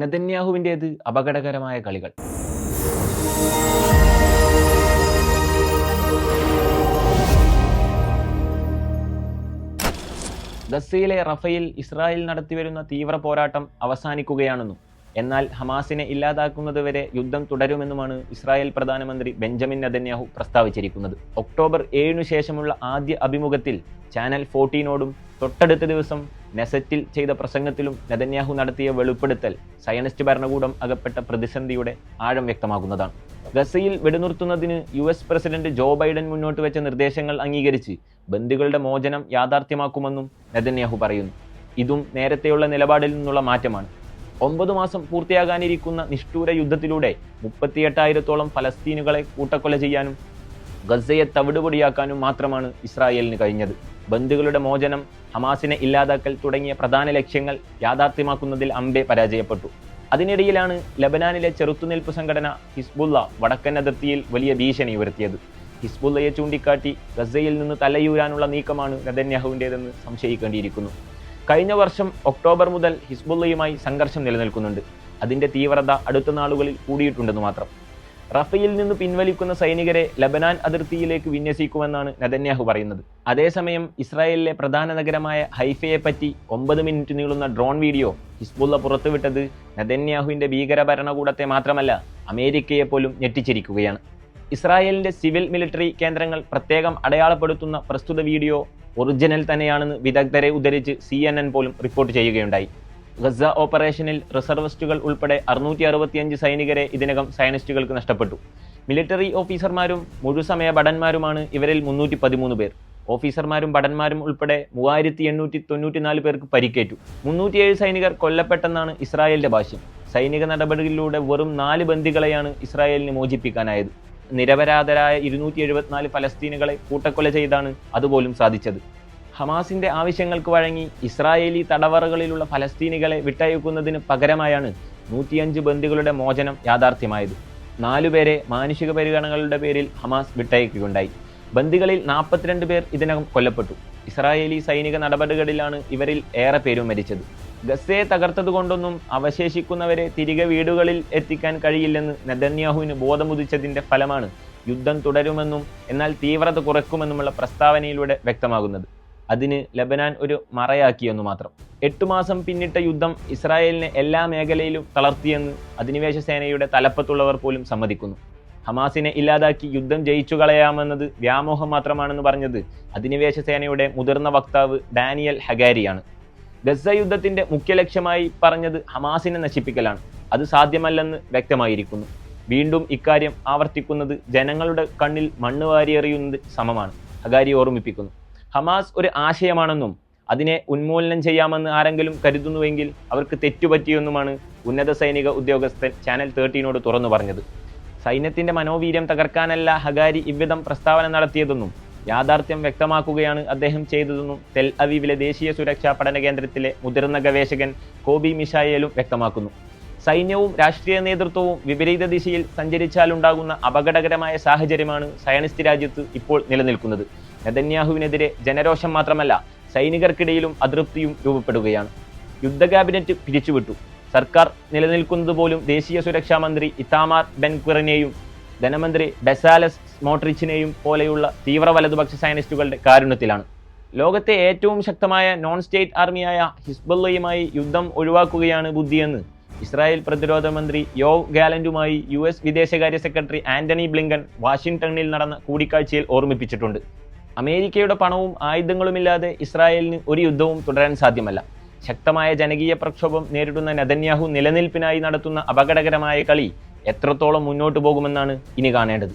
നെതന്യാഹുവിന്റേത് അപകടകരമായ കളികൾ. ഗസയിലെ റഫയിൽ ഇസ്രായേൽ നടത്തിവരുന്ന തീവ്ര പോരാട്ടം അവസാനിക്കുകയാണെന്നും എന്നാൽ ഹമാസിനെ ഇല്ലാതാക്കുന്നതുവരെ യുദ്ധം തുടരുമെന്നുമാണ് ഇസ്രായേൽ പ്രധാനമന്ത്രി ബെഞ്ചമിൻ നദന്യാഹു പ്രസ്താവിച്ചിരിക്കുന്നത്. ഒക്ടോബർ ഏഴിനു ശേഷമുള്ള ആദ്യ അഭിമുഖത്തിൽ ചാനൽ ഫോർട്ടീനോടും തൊട്ടടുത്ത ദിവസം നെസറ്റിൽ ചെയ്ത പ്രസംഗത്തിലും നെതന്യാഹു നടത്തിയ വെളിപ്പെടുത്തൽ സയനിസ്റ്റ് ഭരണകൂടം അകപ്പെട്ട പ്രതിസന്ധിയുടെ ആഴം വ്യക്തമാക്കുന്നതാണ്. ഗസയിൽ വെടിനിർത്തുന്നതിന് U S president Joe Biden മുന്നോട്ട് വെച്ച നിർദ്ദേശങ്ങൾ അംഗീകരിച്ച് ബന്ദികളുടെ മോചനം യാഥാർത്ഥ്യമാക്കുമെന്നും നെതന്യാഹു പറയുന്നു. ഇതും നേരത്തെയുള്ള നിലപാടിൽ നിന്നുള്ള മാറ്റമാണ്. ഒമ്പത് മാസം പൂർത്തിയാകാനിരിക്കുന്ന നിഷ്ഠൂര യുദ്ധത്തിലൂടെ മുപ്പത്തിയെട്ടായിരത്തോളം ഫലസ്തീനുകളെ കൂട്ടക്കൊല ചെയ്യാനും ഗസയെ തവിടുപൊടിയാക്കാനും മാത്രമാണ് ഇസ്രായേലിന് കഴിഞ്ഞത്. ബന്ധുക്കളുടെ മോചനം ഹമാസിനെ ഇല്ലാതാക്കൽ തുടങ്ങിയ പ്രധാന ലക്ഷ്യങ്ങൾ യാഥാർത്ഥ്യമാക്കുന്നതിൽ അംബെ പരാജയപ്പെട്ടു. അതിനിടയിലാണ് ലബനാനിലെ ചെറുത്തുനിൽപ്പ് സംഘടന ഹിസ്ബുള്ള വടക്കൻ അതിർത്തിയിൽ വലിയ ഭീഷണി ഉയർത്തിയത്. ഹിസ്ബുള്ളയെ ചൂണ്ടിക്കാട്ടി ഗസയിൽ നിന്ന് തലയൂരാനുള്ള നീക്കമാണ് നെതന്യാഹുവിന്റേതെന്ന് സംശയിക്കേണ്ടിയിരിക്കുന്നു. കഴിഞ്ഞ വർഷം ഒക്ടോബർ മുതൽ ഹിസ്ബുള്ളയുമായി സംഘർഷം നിലനിൽക്കുന്നുണ്ട്. അതിന്റെ തീവ്രത അടുത്ത നാളുകളിൽ കൂടിയിട്ടുണ്ടെന്ന് മാത്രം. റഫയിൽ നിന്ന് പിൻവലിക്കുന്ന സൈനികരെ ലബനാൻ അതിർത്തിയിലേക്ക് വിന്യസിക്കുമെന്നാണ് നദന്യാഹു പറയുന്നത്. അതേസമയം ഇസ്രായേലിലെ പ്രധാന നഗരമായ ഹൈഫയെ പറ്റി ഒമ്പത് മിനിറ്റ് നീളുന്ന ഡ്രോൺ വീഡിയോ ഹിസ്ബുള്ള പുറത്തുവിട്ടത് നദന്യാഹുവിന്റെ ഭീകര ഭരണകൂടത്തെ മാത്രമല്ല അമേരിക്കയെ പോലും ഞെട്ടിച്ചിരിക്കുകയാണ്. ഇസ്രായേലിന്റെ സിവിൽ മിലിറ്ററി കേന്ദ്രങ്ങൾ പ്രത്യേകം അടയാളപ്പെടുത്തുന്ന പ്രസ്തുത വീഡിയോ ഒറിജിനൽ തന്നെയാണെന്ന് വിദഗ്ധരെ ഉദ്ധരിച്ച് സി പോലും റിപ്പോർട്ട് ചെയ്യുകയുണ്ടായി. ഗസ ഓപ്പറേഷനിൽ റിസർവിസ്റ്റുകൾ ഉൾപ്പെടെ അറുന്നൂറ്റി അറുപത്തിയഞ്ച് സൈനികരെ ഇതിനകം സയനിസ്റ്റുകൾക്ക് നഷ്ടപ്പെട്ടു. മിലിറ്ററി ഓഫീസർമാരും മുഴുസമയ ഭടന്മാരുമാണ് ഇവരിൽ മുന്നൂറ്റി പതിമൂന്ന് പേർ. ഓഫീസർമാരും ഭടന്മാരും ഉൾപ്പെടെ മൂവായിരത്തി എണ്ണൂറ്റി തൊണ്ണൂറ്റിനാല് പേർക്ക് പരിക്കേറ്റു. മുന്നൂറ്റിയേഴ് സൈനികർ കൊല്ലപ്പെട്ടെന്നാണ് ഇസ്രായേലിന്റെ ഭാഷ്യം. സൈനിക നടപടികളിലൂടെ വെറും നാല് ബന്ദികളെയാണ് ഇസ്രായേലിന് മോചിപ്പിക്കാനായത്. നിരപരാധരായ ഇരുന്നൂറ്റി എഴുപത്തിനാല് ഫലസ്തീനുകളെ കൂട്ടക്കൊല ചെയ്താണ് അതുപോലും സാധിച്ചത്. ഹമാസിന്റെ ആവശ്യങ്ങൾക്ക് വഴങ്ങി ഇസ്രായേലി തടവറകളിലുള്ള ഫലസ്തീനികളെ വിട്ടയക്കുന്നതിന് പകരമായാണ് നൂറ്റിയഞ്ച് ബന്ദികളുടെ മോചനം യാഥാർത്ഥ്യമായത്. നാലുപേരെ മാനുഷിക പരിഗണനകളുടെ പേരിൽ ഹമാസ് വിട്ടയക്കുകയുണ്ടായി. ബന്ദികളിൽ നാൽപ്പത്തിരണ്ട് പേർ ഇതിനകം കൊല്ലപ്പെട്ടു. ഇസ്രായേലി സൈനിക നടപടികളിലാണ് ഇവരിൽ ഏറെ പേരും മരിച്ചത്. ഗസയെ തകർത്തതുകൊണ്ടൊന്നും അവശേഷിക്കുന്നവരെ തിരികെ വീടുകളിൽ എത്തിക്കാൻ കഴിയില്ലെന്ന് നെതന്യാഹുവിന് ബോധമുദിച്ചതിന്റെ ഫലമാണ് യുദ്ധം തുടരുമെന്നും എന്നാൽ തീവ്രത കുറയ്ക്കുമെന്നുമുള്ള പ്രസ്താവനയിലൂടെ വ്യക്തമാകുന്നത്. അതിന് ലബനാൻ ഒരു മറയാക്കിയെന്നു മാത്രം. എട്ടു മാസം പിന്നിട്ട യുദ്ധം ഇസ്രായേലിനെ എല്ലാ മേഖലയിലും തളർത്തിയെന്ന് അധിനിവേശ സേനയുടെ തലപ്പത്തുള്ളവർ പോലും സമ്മതിക്കുന്നു. ഹമാസിനെ ഇല്ലാതാക്കി യുദ്ധം ജയിച്ചു കളയാമെന്നത് വ്യാമോഹം മാത്രമാണെന്ന് പറഞ്ഞത് അധിനിവേശ സേനയുടെ മുതിർന്ന വക്താവ് ഡാനിയൽ ഹഗാരിയാണ്. ഗസ യുദ്ധത്തിന്റെ മുഖ്യ ലക്ഷ്യമായി പറഞ്ഞത് ഹമാസിനെ നശിപ്പിക്കലാണ്. അത് സാധ്യമല്ലെന്ന് വ്യക്തമായിരിക്കുന്നു. വീണ്ടും ഇക്കാര്യം ആവർത്തിക്കുന്നത് ജനങ്ങളുടെ കണ്ണിൽ മണ്ണ് വാരിയെറിയുന്നത് സമമാണ്. ഹഗാരി ഓർമ്മിപ്പിക്കുന്നു. ഹമാസ് ഒരു ആശയമാണെന്നും അതിനെ ഉന്മൂലനം ചെയ്യാമെന്ന് ആരെങ്കിലും കരുതുന്നുവെങ്കിൽ അവർക്ക് തെറ്റുപറ്റിയെന്നുമാണ് ഉന്നത സൈനിക ഉദ്യോഗസ്ഥൻ ചാനൽ തേർട്ടീനോട് തുറന്നു പറഞ്ഞത്. സൈന്യത്തിന്റെ മനോവീര്യം തകർക്കാനല്ല ഹഗാരി ഇവ്വിധം പ്രസ്താവന നടത്തിയതെന്നും യാഥാർത്ഥ്യം വ്യക്തമാക്കുകയാണ് അദ്ദേഹം ചെയ്തതെന്നും തെൽ അവീവിലെ ദേശീയ സുരക്ഷാ പഠന കേന്ദ്രത്തിലെ മുതിർന്ന ഗവേഷകൻ കോബി മിഷായേലും വ്യക്തമാക്കുന്നു. സൈന്യവും രാഷ്ട്രീയ നേതൃത്വവും വിപരീത ദിശയിൽ സഞ്ചരിച്ചാലുണ്ടാകുന്ന അപകടകരമായ സാഹചര്യമാണ് സയനിസ്റ്റ് രാജ്യത്ത് ഇപ്പോൾ നിലനിൽക്കുന്നത്. നെതന്യാഹുവിനെതിരെ ജനരോഷം മാത്രമല്ല സൈനികർക്കിടയിലും അതൃപ്തിയും രൂപപ്പെടുകയാണ്. യുദ്ധ ക്യാബിനറ്റ് പിരിച്ചുവിട്ടു. സർക്കാർ നിലനിൽക്കുന്നത് പോലും ദേശീയ സുരക്ഷാ മന്ത്രി ഇത്താമാർ ബെൻക്വറിനെയും ധനമന്ത്രി ബെസാലസ് സ്മോട്രിച്ചിനെയും പോലെയുള്ള തീവ്ര വലതുപക്ഷ സയനിസ്റ്റുകളുടെ കാരുണ്യത്തിലാണ്. ലോകത്തെ ഏറ്റവും ശക്തമായ നോൺ സ്റ്റേറ്റ് ആർമിയായ ഹിസ്ബുള്ളയുമായി യുദ്ധം ഒഴിവാക്കുകയാണ് ബുദ്ധിയെന്ന് ഇസ്രായേൽ പ്രതിരോധ മന്ത്രി യോവ് ഗാലൻഡുമായി യു എസ് വിദേശകാര്യ സെക്രട്ടറി ആന്റണി ബ്ലിങ്കൻ വാഷിംഗ്ടണിൽ നടന്ന കൂടിക്കാഴ്ചയിൽ ഓർമ്മിപ്പിച്ചിട്ടുണ്ട്. അമേരിക്കയുടെ പണവും ആയുധങ്ങളുമില്ലാതെ ഇസ്രായേലിന് ഒരു യുദ്ധവും തുടരാൻ സാധ്യമല്ല. ശക്തമായ ജനകീയ പ്രക്ഷോഭം നേരിടുന്ന നെതന്യാഹു നിലനിൽപ്പിനായി നടത്തുന്ന അപകടകരമായ കളി എത്രത്തോളം മുന്നോട്ട് പോകുമെന്നാണ് ഇനി കാണേണ്ടത്.